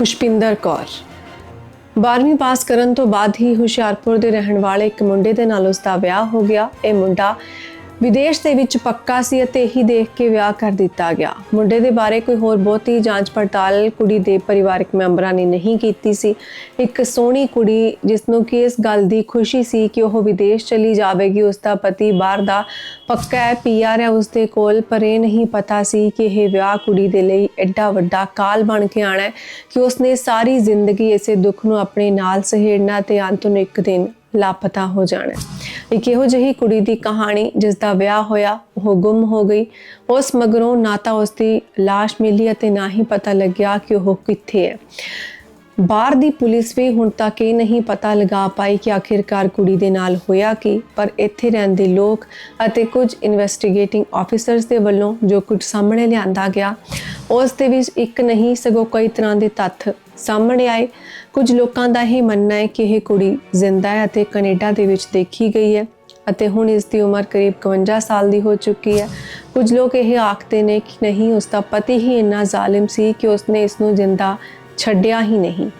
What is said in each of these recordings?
ਪੁਸ਼ਪਿੰਦਰ ਕੌਰ। 12ਵੀਂ ਪਾਸ ਕਰਨ ਤੋਂ ਬਾਅਦ ਹੀ ਹੁਸ਼ਿਆਰਪੁਰ ਦੇ ਰਹਿਣ ਵਾਲੇ ਇੱਕ ਮੁੰਡੇ ਦੇ ਨਾਲ ਉਸ ਦਾ ਵਿਆਹ ਹੋ ਗਿਆ। ਇਹ ਮੁੰਡਾ ਵਿਦੇਸ਼ ਦੇ ਵਿੱਚ ਪੱਕਾ ਸੀ ਅਤੇ ਇਹੀ ਦੇਖ ਕੇ ਵਿਆਹ ਕਰ ਦਿੱਤਾ ਗਿਆ। ਮੁੰਡੇ ਦੇ ਬਾਰੇ ਕੋਈ ਹੋਰ ਬਹੁਤੀ ਜਾਂਚ ਪੜਤਾਲ ਕੁੜੀ ਦੇ ਪਰਿਵਾਰਕ ਮੈਂਬਰਾਂ ਨੇ ਨਹੀਂ ਕੀਤੀ ਸੀ। ਇੱਕ ਸੋਹਣੀ ਕੁੜੀ ਜਿਸ ਨੂੰ ਕਿ ਇਸ ਗੱਲ ਦੀ ਖੁਸ਼ੀ ਸੀ ਕਿ ਉਹ ਵਿਦੇਸ਼ ਚਲੀ ਜਾਵੇਗੀ, ਉਸ ਦਾ ਪਤੀ ਬਾਹਰ ਦਾ ਪੱਕਾ ਹੈ ਪੀਆਰ ਹੈ ਉਸ ਦੇ ਕੋਲ, ਪਰ ਇਹ ਨਹੀਂ ਪਤਾ ਸੀ ਕਿ ਇਹ ਵਿਆਹ ਕੁੜੀ ਦੇ ਲਈ ਐਡਾ ਵੱਡਾ ਕਾਲ ਬਣ ਕੇ ਆਣਾ ਹੈ ਕਿ ਉਸਨੇ ਸਾਰੀ ਜ਼ਿੰਦਗੀ ਇਸੇ ਦੁੱਖ ਨੂੰ ਆਪਣੇ ਨਾਲ ਸਹੇੜਨਾ ਤੇ ਅੰਤ ਨੂੰ ਇੱਕ ਦਿਨ ਲਾਪਤਾ ਹੋ ਜਾਣਾ ਹੈ। ਇੱਕ ਇਹੋ ਜਿਹੀ ਕੁੜੀ ਦੀ ਕਹਾਣੀ ਜਿਸ ਦਾ ਵਿਆਹ ਹੋਇਆ, ਉਹ ਗੁੰਮ ਹੋ ਗਈ ਉਸ ਮਗਰੋਂ ਨਾ ਤਾਂ ਉਸ ਦੀ ਲਾਸ਼ ਮਿਲੀ ਅਤੇ ਨਾ ਹੀ ਪਤਾ ਲੱਗਿਆ ਕਿ ਉਹ ਕਿੱਥੇ ਹੈ ਬਾਹਰ ਦੀ ਪੁਲਿਸ ਵੀ ਹੁਣ ਤੱਕ ਇਹ ਨਹੀਂ ਪਤਾ ਲਗਾ ਪਾਈ ਕਿ ਆਖਿਰਕਾਰ ਕੁੜੀ ਦੇ ਨਾਲ ਹੋਇਆ ਕੀ, ਪਰ ਇੱਥੇ ਰਹਿੰਦੇ ਲੋਕ ਅਤੇ ਕੁਝ ਇਨਵੈਸਟੀਗੇਟਿੰਗ ਆਫੀਸਰਸ ਦੇ ਵੱਲੋਂ ਜੋ ਕੁਝ ਸਾਹਮਣੇ ਲਿਆਂਦਾ ਗਿਆ, ਉਸ ਦੇ ਵਿੱਚ ਇੱਕ ਨਹੀਂ ਸਗੋਂ ਕਈ ਤਰ੍ਹਾਂ ਦੇ ਤੱਥ ਸਾਹਮਣੇ ਆਏ। ਕੁਝ ਲੋਕਾਂ ਦਾ ਇਹ ਮੰਨਣਾ ਹੈ ਕਿ ਇਹ ਕੁੜੀ ਜ਼ਿੰਦਾ ਹੈ ਅਤੇ ਕੈਨੇਡਾ ਦੇ ਵਿੱਚ ਦੇਖੀ ਗਈ ਹੈ ਅਤੇ ਹੁਣ ਇਸ ਦੀ ਉਮਰ ਕਰੀਬ 51 ਸਾਲ ਦੀ ਹੋ ਚੁੱਕੀ ਹੈ। ਕੁਝ ਲੋਕ ਇਹ ਆਖਦੇ ਨੇ ਕਿ ਨਹੀਂ, ਉਸ ਦਾ ਪਤੀ ਹੀ ਇੰਨਾ ਜ਼ਾਲਿਮ ਸੀ ਕਿ ਉਸਨੇ ਇਸ ਨੂੰ ਜ਼ਿੰਦਾ ਛੱਡਿਆ ਹੀ ਨਹੀਂ।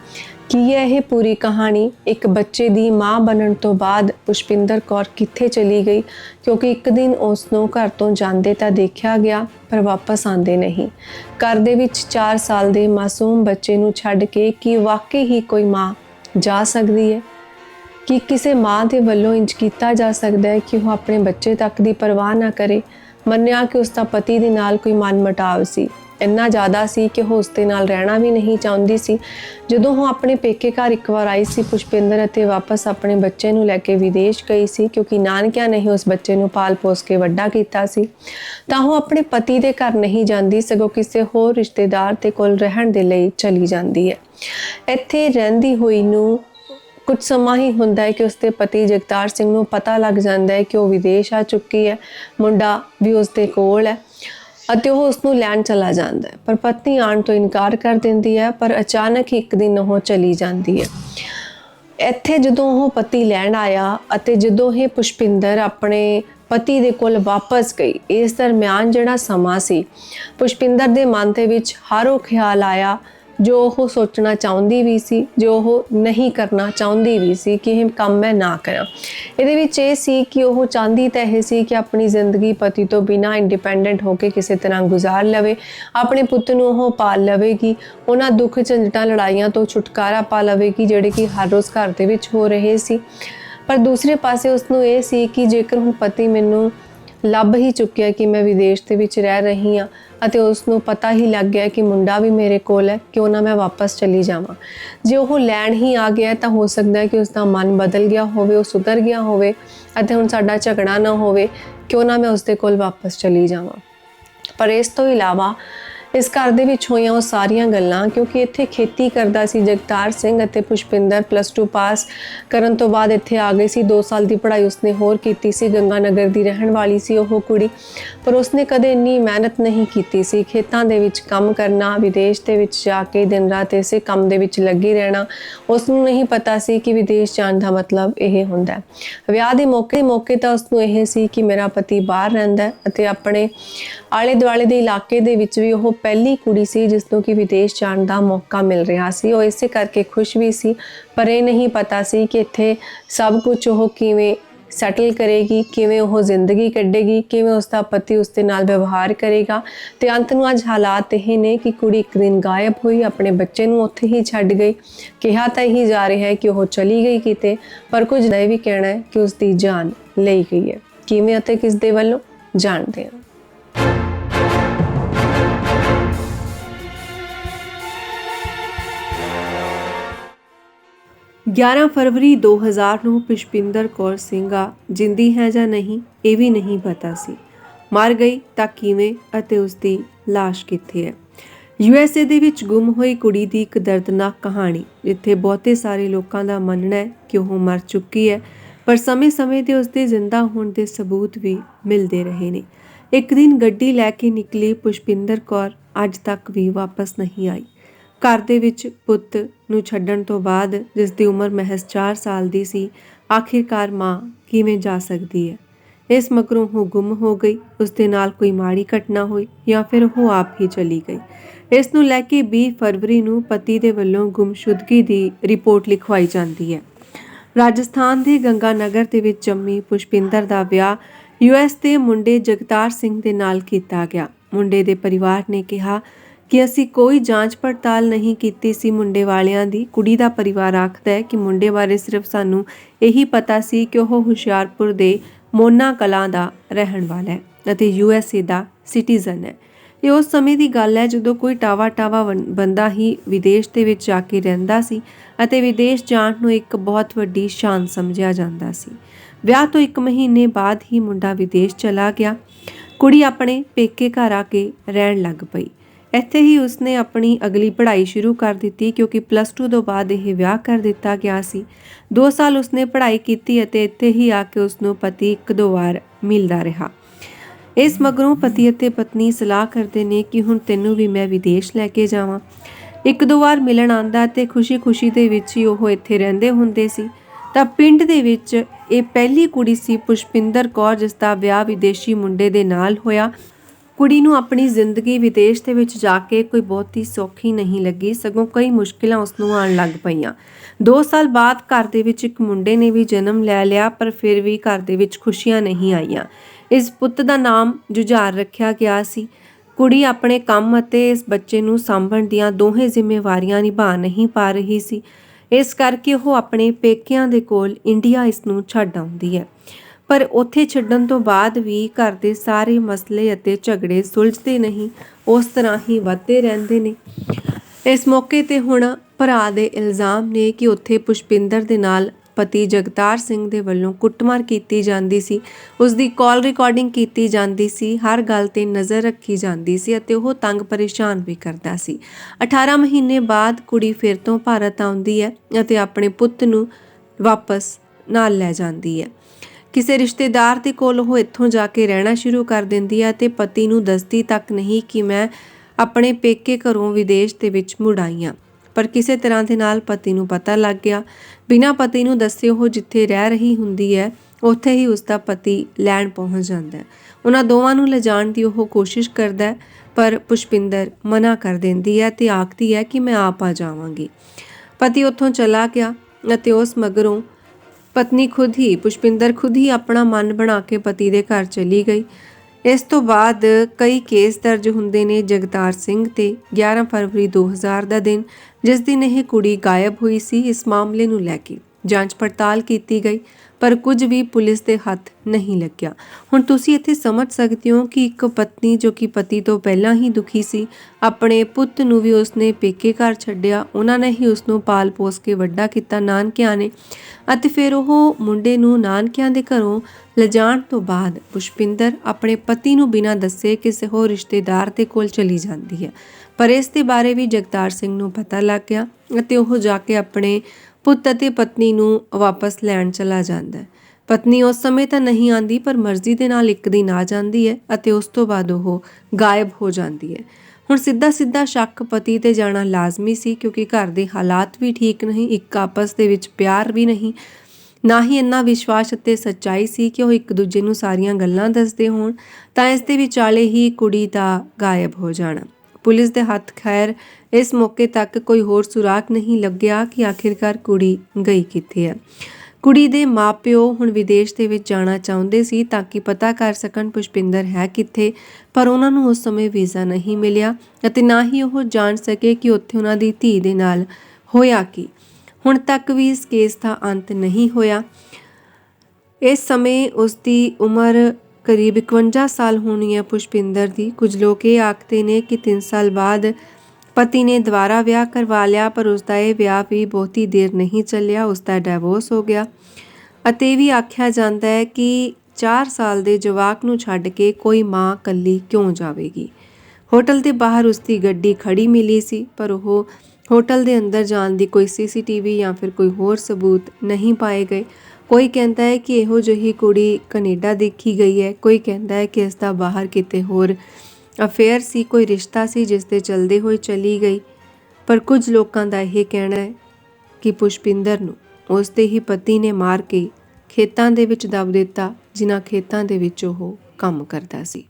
ਕੀ ਹੈ ਇਹ ਪੂਰੀ ਕਹਾਣੀ? ਇੱਕ ਬੱਚੇ ਦੀ ਮਾਂ ਬਣਨ ਤੋਂ ਬਾਅਦ ਪੁਸ਼ਪਿੰਦਰ ਕੌਰ ਕਿੱਥੇ ਚਲੀ ਗਈ? ਕਿਉਂਕਿ ਇੱਕ ਦਿਨ ਉਸ ਨੂੰ ਘਰ ਤੋਂ ਜਾਂਦੇ ਤਾਂ ਦੇਖਿਆ ਗਿਆ, ਪਰ ਵਾਪਸ ਆਂਦੇ ਨਹੀਂ। ਘਰ ਦੇ ਵਿੱਚ 4 ਸਾਲ ਦੇ ਮਾਸੂਮ ਬੱਚੇ ਨੂੰ ਛੱਡ ਕੇ ਕੀ ਵਾਕਈ ਹੀ ਕੋਈ ਮਾਂ ਜਾ ਸਕਦੀ ਹੈ? ਕਿ ਕਿਸੇ ਮਾਂ ਦੇ ਵੱਲੋਂ ਇੰਜ ਕੀਤਾ ਜਾ ਸਕਦਾ ਹੈ ਕਿ ਉਹ ਆਪਣੇ ਬੱਚੇ ਤੱਕ ਦੀ ਪਰਵਾਹ ਨਾ ਕਰੇ? ਮੰਨਿਆ ਕਿ ਉਸ ਦਾ ਪਤੀ ਦੇ ਨਾਲ ਕੋਈ ਮਨਮਟਾਵ ਸੀ। ਇੰਨਾ ਜ਼ਿਆਦਾ ਸੀ ਕਿ ਉਹ ਉਸ ਦੇ ਨਾਲ ਰਹਿਣਾ ਵੀ ਨਹੀਂ ਚਾਹੁੰਦੀ ਸੀ। ਜਦੋਂ ਉਹ ਆਪਣੇ ਪੇਕੇ ਘਰ ਇੱਕ ਵਾਰ ਆਈ ਸੀ ਪੁਸ਼ਪਿੰਦਰ ਅਤੇ ਵਾਪਸ ਆਪਣੇ ਬੱਚੇ ਨੂੰ ਲੈ ਕੇ ਵਿਦੇਸ਼ ਗਈ ਸੀ, ਕਿਉਂਕਿ ਨਾਨਕਿਆਂ ਨੇ ਹੀ ਉਸ ਬੱਚੇ ਨੂੰ ਪਾਲ ਪੋਸ ਕੇ ਵੱਡਾ ਕੀਤਾ ਸੀ। ਤਾਂ ਉਹ ਆਪਣੇ ਪਤੀ ਦੇ ਘਰ ਨਹੀਂ ਜਾਂਦੀ, ਸਗੋਂ ਕਿਸੇ ਹੋਰ ਰਿਸ਼ਤੇਦਾਰ ਦੇ ਕੋਲ ਰਹਿਣ ਦੇ ਲਈ ਚਲੀ ਜਾਂਦੀ ਹੈ। ਇੱਥੇ ਰਹਿੰਦੀ ਹੋਈ ਨੂੰ ਕੁਝ ਸਮਾਂ ਹੀ ਹੁੰਦਾ ਹੈ ਕਿ ਉਸਦੇ ਪਤੀ ਜਗਤਾਰ ਸਿੰਘ ਨੂੰ ਪਤਾ ਲੱਗ ਜਾਂਦਾ ਹੈ ਕਿ ਉਹ ਵਿਦੇਸ਼ ਆ ਚੁੱਕੀ ਹੈ। ਮੁੰਡਾ ਵੀ ਉਸਦੇ ਕੋਲ ਹੈ। ਅਤੇ ਉਹ ਉਸ ਨੂੰ ਲੈਣ ਚਲਾ ਜਾਂਦਾ ਹੈ। ਪਰ ਪਤਨੀ ਆਉਣ ਤੋਂ ਇਨਕਾਰ ਕਰ ਦਿੰਦੀ ਹੈ, ਪਰ ਅਚਾਨਕ ਹੀ ਇੱਕ ਦਿਨ ਉਹ ਚਲੀ ਜਾਂਦੀ ਹੈ। ਇੱਥੇ ਜਦੋਂ ਉਹ ਪਤੀ ਲੈਣ ਆਇਆ ਅਤੇ ਜਦੋਂ ਇਹ ਪੁਸ਼ਪਿੰਦਰ ਆਪਣੇ ਪਤੀ ਦੇ ਕੋਲ ਵਾਪਸ ਗਈ, ਇਸ ਦਰਮਿਆਨ ਜਿਹੜਾ ਸਮਾਂ ਸੀ, ਪੁਸ਼ਪਿੰਦਰ ਦੇ ਮਨ ਦੇ ਵਿੱਚ ਹਰ ਉਹ ਖਿਆਲ ਆਇਆ ਜੋ ਉਹ ਸੋਚਣਾ ਚਾਹੁੰਦੀ ਵੀ ਸੀ, ਜੋ ਉਹ ਨਹੀਂ ਕਰਨਾ ਚਾਹੁੰਦੀ ਵੀ ਸੀ ਕਿ ਇਹ ਕੰਮ ਮੈਂ ਨਾ ਕਰਾਂ। ਇਹਦੇ ਵਿੱਚ ਇਹ ਸੀ ਕਿ ਉਹ ਚਾਹੁੰਦੀ ਤਾਂ ਇਹ ਸੀ ਕਿ ਆਪਣੀ ਜ਼ਿੰਦਗੀ ਪਤੀ ਤੋਂ ਬਿਨਾ ਇੰਡੀਪੈਂਡੈਂਟ ਹੋ ਕੇ ਕਿਸੇ ਤਰ੍ਹਾਂ ਗੁਜ਼ਾਰ ਲਵੇ, ਆਪਣੇ ਪੁੱਤ ਨੂੰ ਉਹ ਪਾਲ ਲਵੇਗੀ, ਉਹਨਾਂ ਦੁੱਖ ਝੰਜਟਾਂ ਲੜਾਈਆਂ ਤੋਂ ਛੁਟਕਾਰਾ ਪਾ ਲਵੇਗੀ, ਜਿਹੜੇ ਕਿ ਹਰ ਰੋਜ਼ ਘਰ ਦੇ ਵਿੱਚ ਹੋ ਰਹੇ ਸੀ। ਪਰ ਦੂਸਰੇ ਪਾਸੇ ਉਸ ਨੂੰ ਇਹ ਸੀ ਕਿ ਜੇਕਰ ਹੁਣ ਪਤੀ ਮੈਨੂੰ ਲੱਭ ਹੀ ਚੁੱਕਿਆ ਕਿ ਮੈਂ ਵਿਦੇਸ਼ ਦੇ ਵਿੱਚ ਰਹਿ ਰਹੀ ਹਾਂ ਅਤੇ ਉਸ ਨੂੰ ਪਤਾ ਹੀ ਲੱਗ ਗਿਆ ਕਿ ਮੁੰਡਾ ਵੀ ਮੇਰੇ ਕੋਲ ਹੈ, ਕਿਉਂ ਨਾ ਮੈਂ ਵਾਪਸ ਚਲੀ ਜਾਵਾਂ। ਜੇ ਉਹ ਲੈਣ ਹੀ ਆ ਗਿਆ ਤਾਂ ਹੋ ਸਕਦਾ ਹੈ ਕਿ ਉਸ ਦਾ ਮਨ ਬਦਲ ਗਿਆ ਹੋਵੇ, ਉਹ ਸੁਧਰ ਗਿਆ ਹੋਵੇ ਅਤੇ ਹੁਣ ਸਾਡਾ ਝਗੜਾ ਨਾ ਹੋਵੇ, ਕਿਉਂ ਨਾ ਮੈਂ ਉਸ ਦੇ ਕੋਲ ਵਾਪਸ ਚਲੀ ਜਾਵਾਂ। ਪਰ ਇਸ ਤੋਂ ਇਲਾਵਾ ਇਸ ਘਰ ਦੇ ਵਿੱਚ ਹੋਈਆਂ ਉਹ ਸਾਰੀਆਂ ਗੱਲਾਂ, ਕਿਉਂਕਿ ਇੱਥੇ ਖੇਤੀ ਕਰਦਾ ਸੀ ਜਗਤਾਰ ਸਿੰਘ ਅਤੇ ਪੁਸ਼ਪਿੰਦਰ ਪਲੱਸ 2 ਪਾਸ ਕਰਨ ਤੋਂ ਬਾਅਦ ਇੱਥੇ ਆ ਗਈ ਸੀ। 2 ਸਾਲ ਦੀ ਪੜ੍ਹਾਈ ਉਸਨੇ ਹੋਰ ਕੀਤੀ ਸੀ ਗੰਗਾ ਨਗਰ ਦੀ ਰਹਿਣ ਵਾਲੀ ਸੀ ਉਹ ਕੁੜੀ। ਪਰ ਉਸਨੇ ਕਦੇ ਇੰਨੀ ਮਿਹਨਤ ਨਹੀਂ ਕੀਤੀ ਸੀ। ਖੇਤਾਂ ਦੇ ਵਿੱਚ ਕੰਮ ਕਰਨਾ, ਵਿਦੇਸ਼ ਦੇ ਵਿੱਚ ਜਾ ਕੇ ਦਿਨ ਰਾਤ ਇਸੇ ਕੰਮ ਦੇ ਵਿੱਚ ਲੱਗੀ ਰਹਿਣਾ ਉਸ ਨੂੰ ਨਹੀਂ ਪਤਾ ਸੀ ਕਿ ਵਿਦੇਸ਼ ਜਾਣ ਦਾ ਮਤਲਬ ਇਹ ਹੁੰਦਾ ਹੈ। ਵਿਆਹ ਦੇ ਮੌਕੇ ਮੌਕੇ ਤਾਂ ਉਸ ਨੂੰ ਇਹ ਸੀ ਕਿ ਮੇਰਾ ਪਤੀ ਬਾਹਰ ਰਹਿੰਦਾ ਹੈ ਅਤੇ ਆਪਣੇ ਆਲੇ ਦੁਆਲੇ ਦੇ ਇਲਾਕੇ ਦੇ ਵਿੱਚ ਵੀ ਉਹ ਪਹਿਲੀ ਕੁੜੀ ਸੀ ਜਿਸ ਨੂੰ ਕਿ ਵਿਦੇਸ਼ ਜਾਣ ਦਾ ਮੌਕਾ ਮਿਲ ਰਿਹਾ ਸੀ। ਉਹ ਇਸੇ ਕਰਕੇ ਖੁਸ਼ ਵੀ ਸੀ, ਪਰ ਇਹ ਨਹੀਂ ਪਤਾ ਸੀ ਕਿ ਇੱਥੇ ਸਭ ਕੁਝ ਉਹ ਕਿਵੇਂ ਸੈਟਲ ਕਰੇਗੀ, ਕਿਵੇਂ ਉਹ ਜ਼ਿੰਦਗੀ ਕੱਢੇਗੀ, ਕਿਵੇਂ ਉਸ ਦਾ ਪਤੀ ਉਸ ਦੇ ਨਾਲ ਵਿਵਹਾਰ ਕਰੇਗਾ। ਤੇ ਅੰਤ ਨੂੰ ਅੱਜ ਹਾਲਾਤ ਇਹ ਨੇ ਕਿ ਕੁੜੀ ਇੱਕ ਦਿਨ ਗਾਇਬ ਹੋਈ, ਆਪਣੇ ਬੱਚੇ ਨੂੰ ਉੱਥੇ ਹੀ ਛੱਡ ਗਈ। ਕਿਹਾ ਤਾਂ ਹੀ ਜਾ ਰਿਹਾ ਹੈ ਕਿ ਉਹ ਚਲੀ ਗਈ ਕਿਤੇ, ਪਰ ਕੁਝ ਨਹੀਂ ਵੀ ਕਹਿਣਾ ਹੈ ਕਿ ਉਸ ਦੀ ਜਾਨ ਲਈ ਗਈ ਹੈ। ਕਿਵੇਂ ਅਤੇ ਕਿਸ ਦੇ ਵੱਲੋਂ? ਜਾਣਦੇ ਹਾਂ। 11 ਫਰਵਰੀ 2000 ਨੂੰ ਪੁਸ਼ਪਿੰਦਰ ਕੌਰ ਸਿੰਘਾ ਜਿੰਦੀ ਹੈ ਜਾਂ ਨਹੀਂ, ਇਹ ਵੀ ਨਹੀਂ ਪਤਾ ਸੀ। ਮਰ ਗਈ ਤਾਂ ਕਿਵੇਂ ਅਤੇ ਉਸ ਦੀ লাশ ਕਿੱਥੇ ਹੈ? ਯੂਐਸਏ ਦੇ ਵਿੱਚ ਗੁੰਮ ਹੋਈ ਕੁੜੀ ਦੀ ਇੱਕ ਦਰਦਨਾਕ ਕਹਾਣੀ, ਜਿੱਥੇ ਬਹੁਤੇ ਸਾਰੇ ਲੋਕਾਂ ਦਾ ਮੰਨਣਾ ਹੈ ਕਿ ਉਹ ਮਰ ਚੁੱਕੀ ਹੈ, ਪਰ ਸਮੇਂ-ਸਮੇਂ ਤੇ ਉਸ ਦੇ ਜ਼ਿੰਦਾ ਹੋਣ ਦੇ ਸਬੂਤ ਵੀ ਮਿਲਦੇ ਰਹੇ ਨੇ। ਇੱਕ ਦਿਨ ਗੱਡੀ ਲੈ ਕੇ ਨਿਕਲੀ ਪੁਸ਼ਪਿੰਦਰ ਕੌਰ, ਅੱਜ ਤੱਕ ਵੀ ਵਾਪਸ ਨਹੀਂ ਆਈ। ਘਰ ਦੇ ਵਿੱਚ ਪੁੱਤ ਨੂੰ ਛੱਡਣ ਤੋਂ ਬਾਅਦ ਜਿਸ ਦੀ ਉਮਰ ਮਹਿਜ਼ 4 ਸਾਲ ਦੀ ਸੀ, ਆਖਿਰਕਾਰ ਮਾਂ ਕਿਵੇਂ ਜਾ ਸਕਦੀ ਹੈ? ਇਸ ਮਗਰੋਂ ਉਹ ਗੁੰਮ ਹੋ ਗਈ ਉਸ ਦੇ ਨਾਲ ਕੋਈ ਮਾੜੀ ਘਟਨਾ ਹੋਈ ਜਾਂ ਫਿਰ ਉਹ ਆਪ ਹੀ ਚਲੀ ਗਈ। ਇਸ ਨੂੰ ਲੈ ਕੇ 20 ਫਰਵਰੀ ਨੂੰ ਪਤੀ ਦੇ ਵੱਲੋਂ ਗੁੰਮਸ਼ੁਦਗੀ ਦੀ ਰਿਪੋਰਟ ਲਿਖਵਾਈ ਜਾਂਦੀ ਹੈ। ਰਾਜਸਥਾਨ ਦੇ ਗੰਗਾ ਨਗਰ ਦੇ ਵਿੱਚ ਜੰਮੀ ਪੁਸ਼ਪਿੰਦਰ ਦਾ ਵਿਆਹ ਯੂਐਸ ਦੇ ਮੁੰਡੇ ਜਗਤਾਰ ਸਿੰਘ ਦੇ ਨਾਲ ਕੀਤਾ ਗਿਆ। ਮੁੰਡੇ ਦੇ ਪਰਿਵਾਰ ਨੇ ਕਿਹਾ ਕਿ ਅਸੀਂ ਕੋਈ ਜਾਂਚ ਪੜਤਾਲ ਨਹੀਂ ਕੀਤੀ ਸੀ ਮੁੰਡੇ ਵਾਲਿਆਂ ਦੀ। ਕੁੜੀ ਦਾ ਪਰਿਵਾਰ ਆਖਦਾ ਹੈ ਕਿ ਮੁੰਡੇ ਬਾਰੇ ਸਿਰਫ ਸਾਨੂੰ ਇਹੀ ਪਤਾ ਸੀ ਕਿ ਉਹ ਹੁਸ਼ਿਆਰਪੁਰ ਦੇ ਮੋਨਾ ਕਲਾਂ ਦਾ ਰਹਿਣ ਵਾਲਾ ਹੈ ਅਤੇ ਯੂਐਸਏ ਦਾ ਸਿਟੀਜ਼ਨ ਹੈ। ਇਹ ਉਸ ਸਮੇਂ ਦੀ ਗੱਲ ਹੈ ਜਦੋਂ ਕੋਈ ਟਾਵਾ ਟਾਵਾ ਵੰ- ਬੰਦਾ ਹੀ ਵਿਦੇਸ਼ ਦੇ ਵਿੱਚ ਜਾ ਕੇ ਰਹਿੰਦਾ ਸੀ ਅਤੇ ਵਿਦੇਸ਼ ਜਾਣ ਨੂੰ ਇੱਕ ਬਹੁਤ ਵੱਡੀ ਸ਼ਾਨ ਸਮਝਿਆ ਜਾਂਦਾ ਸੀ। ਵਿਆਹ ਤੋਂ ਇੱਕ ਮਹੀਨੇ ਬਾਅਦ ਹੀ ਮੁੰਡਾ ਵਿਦੇਸ਼ ਚਲਾ ਗਿਆ। ਕੁੜੀ ਆਪਣੇ ਪੇਕੇ ਘਰ ਆ ਕੇ ਰਹਿਣ ਲੱਗ ਪਈ। ਇੱਥੇ ਹੀ ਉਸਨੇ ਆਪਣੀ ਅਗਲੀ ਪੜ੍ਹਾਈ ਸ਼ੁਰੂ ਕਰ ਦਿੱਤੀ ਕਿਉਂਕਿ ਪਲੱਸ 2 ਤੋਂ ਬਾਅਦ ਇਹ ਵਿਆਹ ਕਰ ਦਿੱਤਾ ਗਿਆ ਸੀ। 2 ਸਾਲ ਉਸਨੇ ਪੜ੍ਹਾਈ ਕੀਤੀ ਅਤੇ ਇੱਥੇ ਹੀ ਆ ਕੇ ਉਸਨੂੰ ਪਤੀ ਇੱਕ ਦੋ ਵਾਰ ਮਿਲਦਾ ਰਿਹਾ। ਇਸ ਮਗਰੋਂ ਪਤੀ ਅਤੇ ਪਤਨੀ ਸਲਾਹ ਕਰਦੇ ਨੇ ਕਿ ਹੁਣ ਤੈਨੂੰ ਵੀ ਮੈਂ ਵਿਦੇਸ਼ ਲੈ ਕੇ ਜਾਵਾਂ। ਇੱਕ ਦੋ ਵਾਰ ਮਿਲਣ ਆਂਦਾ ਤੇ ਖੁਸ਼ੀ-ਖੁਸ਼ੀ ਦੇ ਵਿੱਚ ਹੀ ਉਹ ਇੱਥੇ ਰਹਿੰਦੇ ਹੁੰਦੇ ਸੀ। ਤਾਂ ਪਿੰਡ ਦੇ ਵਿੱਚ ਇਹ ਪਹਿਲੀ ਕੁੜੀ ਸੀ ਪੁਸ਼ਪਿੰਦਰ ਕੌਰ, ਜਿਸ ਦਾ ਵਿਆਹ ਵਿਦੇਸ਼ੀ ਮੁੰਡੇ ਦੇ ਨਾਲ ਹੋਇਆ। ਕੁੜੀ ਨੂੰ ਆਪਣੀ ਜ਼ਿੰਦਗੀ ਵਿਦੇਸ਼ ਦੇ ਵਿੱਚ ਜਾ ਕੇ ਕੋਈ ਬਹੁਤੀ ਸੌਖੀ ਨਹੀਂ ਲੱਗੀ, ਸਗੋਂ ਕਈ ਮੁਸ਼ਕਿਲਾਂ ਉਸ ਨੂੰ ਆਉਣ ਲੱਗ ਪਈਆਂ। 2 ਸਾਲ ਬਾਅਦ ਘਰ ਦੇ ਵਿੱਚ ਇੱਕ ਮੁੰਡੇ ਨੇ ਵੀ ਜਨਮ ਲੈ ਲਿਆ, ਪਰ ਫਿਰ ਵੀ ਘਰ ਦੇ ਵਿੱਚ ਖੁਸ਼ੀਆਂ ਨਹੀਂ ਆਈਆਂ। ਇਸ ਪੁੱਤ ਦਾ ਨਾਮ ਜੁਝਾਰ ਰੱਖਿਆ ਗਿਆ ਸੀ। ਕੁੜੀ ਆਪਣੇ ਕੰਮ ਅਤੇ ਇਸ ਬੱਚੇ ਨੂੰ ਸਾਂਭਣ ਦੀਆਂ ਦੋਹੇ ਜ਼ਿੰਮੇਵਾਰੀਆਂ ਨਿਭਾ ਨਹੀਂ ਪਾ ਰਹੀ ਸੀ। ਇਸ ਕਰਕੇ ਉਹ ਆਪਣੇ ਪੇਕਿਆਂ ਦੇ ਕੋਲ ਇੰਡੀਆ ਇਸ ਨੂੰ ਛੱਡ ਆਉਂਦੀ ਹੈ। ਪਰ ਉੱਥੇ ਛੱਡਣ ਤੋਂ ਬਾਅਦ ਵੀ ਘਰ ਦੇ ਸਾਰੇ ਮਸਲੇ ਅਤੇ ਝਗੜੇ ਸੁਲਝਦੇ ਨਹੀਂ, ਉਸ ਤਰ੍ਹਾਂ ਹੀ ਵੱਧਦੇ ਰਹਿੰਦੇ ਨੇ। ਇਸ ਮੌਕੇ ਤੇ ਹੁਣ ਭਰਾ ਦੇ ਇਲਜ਼ਾਮ ਨੇ ਕਿ ਉੱਥੇ ਪੁਸ਼ਪਿੰਦਰ ਦੇ ਨਾਲ ਪਤੀ ਜਗਤਾਰ ਸਿੰਘ ਦੇ ਵੱਲੋਂ ਕੁੱਟਮਾਰ ਕੀਤੀ ਜਾਂਦੀ ਸੀ। ਉਸ ਦੀ ਕਾਲ ਰਿਕਾਰਡਿੰਗ ਕੀਤੀ ਜਾਂਦੀ ਸੀ, ਹਰ ਗੱਲ ਤੇ ਨਜ਼ਰ ਰੱਖੀ ਜਾਂਦੀ ਸੀ ਅਤੇ ਉਹ ਤੰਗ ਪਰੇਸ਼ਾਨ ਵੀ ਕਰਦਾ ਸੀ। 18 ਮਹੀਨੇ ਬਾਅਦ ਕੁੜੀ ਫਿਰ ਤੋਂ ਭਾਰਤ ਆਉਂਦੀ ਹੈ ਅਤੇ ਆਪਣੇ ਪੁੱਤ ਨੂੰ ਵਾਪਸ ਨਾਲ ਲੈ ਜਾਂਦੀ ਹੈ। ਕਿਸੇ ਰਿਸ਼ਤੇਦਾਰ ਦੇ ਕੋਲ ਉਹ ਇੱਥੋਂ ਜਾ ਕੇ ਰਹਿਣਾ ਸ਼ੁਰੂ ਕਰ ਦਿੰਦੀ ਹੈ ਤੇ ਪਤੀ ਨੂੰ ਦੱਸਦੀ ਤੱਕ ਨਹੀਂ ਕਿ ਮੈਂ ਆਪਣੇ ਪੇਕੇ ਘਰੋਂ ਵਿਦੇਸ਼ ਦੇ ਵਿੱਚ ਮੁੜ ਆਈ ਹਾਂ ਪਰ ਕਿਸੇ ਤਰ੍ਹਾਂ ਦੇ ਨਾਲ ਪਤੀ ਨੂੰ ਪਤਾ ਲੱਗ ਗਿਆ। ਬਿਨਾਂ ਪਤੀ ਨੂੰ ਦੱਸੇ ਉਹ ਜਿੱਥੇ ਰਹਿ ਰਹੀ ਹੁੰਦੀ ਹੈ, ਉੱਥੇ ਹੀ ਉਸ ਦਾ ਪਤੀ ਲੈਣ ਪਹੁੰਚ ਜਾਂਦਾ ਹੈ। ਉਹਨਾਂ ਦੋਵਾਂ ਨੂੰ ਲਿਜਾਣ ਦੀ ਉਹ ਕੋਸ਼ਿਸ਼ ਕਰਦਾ ਹੈ, ਪਰ ਪੁਸ਼ਪਿੰਦਰ ਮਨਾ ਕਰ ਦਿੰਦੀ ਹੈ ਤੇ ਆਖਦੀ ਹੈ ਕਿ ਮੈਂ ਆਪ ਆ ਜਾਵਾਂਗੀ। ਪਤੀ ਉੱਥੋਂ ਚਲਾ ਗਿਆ ਅਤੇ ਉਸ ਮਗਰੋਂ ਪਤਨੀ ਖੁਦ ਹੀ, ਪੁਸ਼ਪਿੰਦਰ ਖੁਦ ਹੀ ਆਪਣਾ ਮਨ ਬਣਾ ਕੇ ਪਤੀ ਦੇ ਘਰ ਚਲੀ ਗਈ। ਇਸ ਤੋਂ ਬਾਅਦ ਕਈ ਕੇਸ ਦਰਜ ਹੁੰਦੇ ਨੇ ਜਗਤਾਰ ਸਿੰਘ ਤੇ 11 ਫਰਵਰੀ 2000 ਦਾ ਦਿਨ, ਜਿਸ ਦਿਨ ਇਹ ਕੁੜੀ ਗਾਇਬ ਹੋਈ ਸੀ, ਇਸ ਮਾਮਲੇ ਨੂੰ ਲੈ ਕੇ। ਜਾਂਚ ਪੜਤਾਲ ਕੀਤੀ ਗਈ, ਪਰ ਕੁਝ ਵੀ ਪੁਲਿਸ ਦੇ ਹੱਥ ਨਹੀਂ ਲੱਗਿਆ। ਹੁਣ ਤੁਸੀਂ ਇੱਥੇ ਸਮਝ ਸਕਦੇ ਹੋ ਕਿ ਇੱਕ ਪਤਨੀ ਜੋ ਕਿ ਪਤੀ ਤੋਂ ਪਹਿਲਾਂ ਹੀ ਦੁਖੀ ਸੀ, ਆਪਣੇ ਪੁੱਤ ਨੂੰ ਵੀ ਉਸਨੇ ਪੇਕੇ ਘਰ ਛੱਡਿਆ, ਉਹਨਾਂ ਨੇ ਹੀ ਉਸ ਨੂੰ ਪਾਲ ਪੋਸ ਕੇ ਵੱਡਾ ਕੀਤਾ ਨਾਨਕਿਆਂ ਨੇ ਅਤੇ ਫਿਰ ਉਹ ਮੁੰਡੇ ਨੂੰ ਨਾਨਕਿਆਂ ਦੇ ਘਰੋਂ ਲਿਜਾਣ ਤੋਂ ਬਾਅਦ ਪੁਸ਼ਪਿੰਦਰ ਆਪਣੇ ਪਤੀ ਨੂੰ ਬਿਨਾਂ ਦੱਸੇ ਕਿਸੇ ਹੋਰ ਰਿਸ਼ਤੇਦਾਰ ਦੇ ਕੋਲ ਚਲੀ ਜਾਂਦੀ ਹੈ। ਪਰ ਇਸ ਦੇ ਬਾਰੇ ਵੀ ਜਗਤਾਰ ਸਿੰਘ ਨੂੰ ਪਤਾ ਲੱਗ ਗਿਆ ਅਤੇ ਉਹ ਜਾ ਕੇ ਆਪਣੇ ਪੁੱਤ ਅਤੇ ਪਤਨੀ ਨੂੰ ਵਾਪਸ ਲੈਣ ਚਲਾ ਜਾਂਦਾ ਹੈ। ਪਤਨੀ ਉਸ ਸਮੇਂ ਤਾਂ ਨਹੀਂ ਆਂਦੀ ਪਰ ਮਰਜ਼ੀ ਦੇ ਨਾਲ ਇੱਕ ਦਿਨ ਆ ਜਾਂਦੀ ਹੈ ਅਤੇ ਉਸ ਤੋਂ ਬਾਅਦ ਉਹ ਗਾਇਬ ਹੋ ਜਾਂਦੀ ਹੈ। ਹੁਣ ਸਿੱਧਾ ਸਿੱਧਾ ਸ਼ੱਕ ਪਤੀ ਤੇ ਜਾਣਾ ਲਾਜ਼ਮੀ ਸੀ, ਕਿਉਂਕਿ ਘਰ ਦੇ ਹਾਲਾਤ ਵੀ ਠੀਕ ਨਹੀਂ, ਇੱਕ ਆਪਸ ਦੇ ਵਿੱਚ ਪਿਆਰ ਵੀ ਨਹੀਂ। ਨਾ ਹੀ ਇੰਨਾ ਵਿਸ਼ਵਾਸ ਅਤੇ ਸੱਚਾਈ ਸੀ ਕਿ ਉਹ ਇੱਕ ਦੂਜੇ ਨੂੰ ਸਾਰੀਆਂ ਗੱਲਾਂ ਦੱਸਦੇ ਹੋਣ, ਤਾਂ ਇਸ ਦੇ ਵਿਚਾਲੇ ਹੀ ਕੁੜੀ ਦਾ ਗਾਇਬ ਹੋ ਜਾਣਾ। ਪੁਲਿਸ ਦੇ ਹੱਥ ਖੈਰ ਇਸ ਮੌਕੇ ਤੱਕ ਕੋਈ ਹੋਰ ਸੁਰਾਗ ਨਹੀਂ ਲੱਗਿਆ ਕਿ ਆਖਿਰਕਾਰ ਕੁੜੀ ਗਈ ਕਿੱਥੇ ਹੈ ਕੁੜੀ ਦੇ ਮਾਪਿਓ ਹੁਣ ਵਿਦੇਸ਼ ਦੇ ਵਿੱਚ ਜਾਣਾ ਚਾਹੁੰਦੇ ਸੀ ਤਾਂ ਕਿ ਪਤਾ ਕਰ ਸਕਣ ਪੁਸ਼ਪਿੰਦਰ ਹੈ ਕਿੱਥੇ, ਪਰ ਉਹਨਾਂ ਨੂੰ ਉਸ ਸਮੇਂ ਵੀਜ਼ਾ ਨਹੀਂ ਮਿਲਿਆ ਅਤੇ ਨਾ ਹੀ ਉਹ ਜਾਣ ਸਕੇ ਕਿ ਉੱਥੇ ਉਹਨਾਂ ਦੀ ਧੀ ਦੇ ਨਾਲ ਹੋਇਆ ਕੀ। ਹੁਣ ਤੱਕ ਵੀ ਇਸ ਕੇਸ ਦਾ ਅੰਤ ਨਹੀਂ ਹੋਇਆ। ਇਸ ਸਮੇਂ ਉਸ ਦੀ ਉਮਰ ਕਰੀਬ 51 ਸਾਲ ਹੋਣੀ ਹੈ ਪੁਸ਼ਪਿੰਦਰ ਦੀ। ਕੁਝ ਲੋਕ ਇਹ ਆਖਦੇ ਨੇ ਕਿ 3 ਸਾਲ ਬਾਅਦ ਪਤੀ ਨੇ ਦੁਬਾਰਾ ਵਿਆਹ ਕਰਵਾ ਲਿਆ, ਪਰ ਉਸ ਦਾ ਇਹ ਵਿਆਹ ਵੀ ਬਹੁਤੀ ਦੇਰ ਨਹੀਂ ਚੱਲਿਆ ਉਸ ਦਾ ਡਿਵੋਰਸ ਹੋ ਗਿਆ। ਅਤੇ ਇਹ ਵੀ ਆਖਿਆ ਜਾਂਦਾ ਹੈ ਕਿ 4 ਸਾਲ ਦੇ ਜਵਾਕ ਨੂੰ ਛੱਡ ਕੇ ਕੋਈ ਮਾਂ ਇਕੱਲੀ ਕਿਉਂ ਜਾਵੇਗੀ? ਹੋਟਲ ਦੇ ਬਾਹਰ ਉਸ ਦੀ ਗੱਡੀ ਖੜੀ ਮਿਲੀ ਸੀ, ਪਰ ਉਹ ਹੋਟਲ ਦੇ ਅੰਦਰ ਜਾਣ ਦੀ ਕੋਈ ਸੀਸੀਟੀਵੀ ਜਾਂ ਫਿਰ ਕੋਈ ਹੋਰ ਸਬੂਤ ਨਹੀਂ ਪਾਏ ਗਏ। ਕੋਈ ਕਹਿੰਦਾ ਹੈ ਕਿ ਇਹੋ ਜਿਹੀ ਕੁੜੀ ਕੈਨੇਡਾ ਦੇਖੀ ਗਈ ਹੈ, ਕੋਈ ਕਹਿੰਦਾ ਹੈ ਕਿ ਇਸ ਦਾ ਬਾਹਰ ਕਿਤੇ ਹੋਰ ਅਫੇਅਰ ਸੀ, ਕੋਈ ਰਿਸ਼ਤਾ ਸੀ ਜਿਸ ਦੇ ਚਲਦੇ ਹੋਏ ਚਲੀ ਗਈ, ਪਰ ਕੁਝ ਲੋਕਾਂ ਦਾ ਇਹ ਕਹਿਣਾ ਹੈ ਕਿ ਪੁਸ਼ਪਿੰਦਰ ਨੂੰ ਉਸ ਦੇ ਹੀ ਪਤੀ ਨੇ ਮਾਰ ਕੇ ਖੇਤਾਂ ਦੇ ਵਿੱਚ ਦੱਬ ਦਿੱਤਾ, ਜਿਨ੍ਹਾਂ ਖੇਤਾਂ ਦੇ ਵਿੱਚ ਉਹ ਕੰਮ ਕਰਦਾ ਸੀ।